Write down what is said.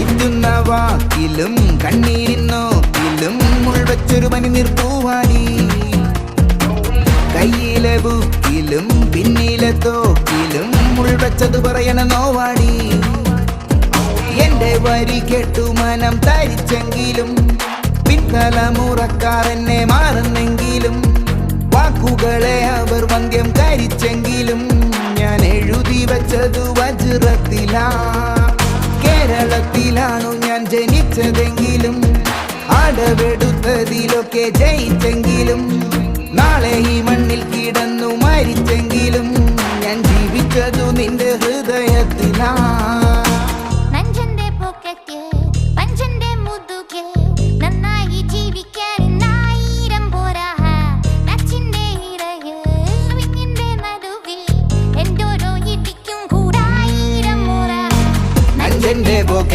ഇറ്റുന്ന വാക്കിലും കണ്ണീരിൻ നോക്കിലും മുൾവച്ചൊരു പനി നിർത്തുവാനി. കയ്യിലെ ബുക്കിലും പിന്നിലെ തോക്കിലും മുൾവച്ചത് പറയണ നോവാടി എന്റെ വരി കേട്ടു മനം തരിച്ചെങ്കിലും പിൻതലമുറക്കാർ എന്നെ മാറുന്നെങ്കിലും വാക്കുകളെ അവർ വന്ധ്യം കരിച്ചെങ്കിലും ഞാൻ എഴുതി വെച്ചതു വജ്രത്തിലാ. കേരളത്തിലാണു ഞാൻ ജനിച്ചതെങ്കിലും അടവെടുത്തതിലൊക്കെ ജയിച്ചെങ്കിലും നാളെ ഈ മണ്ണിൽ കിടന്നു മരിച്ചെങ്കിലും ഞാൻ ജീവിച്ചതു നിന്റെ ഹൃദയത്തിലാ. Dende boke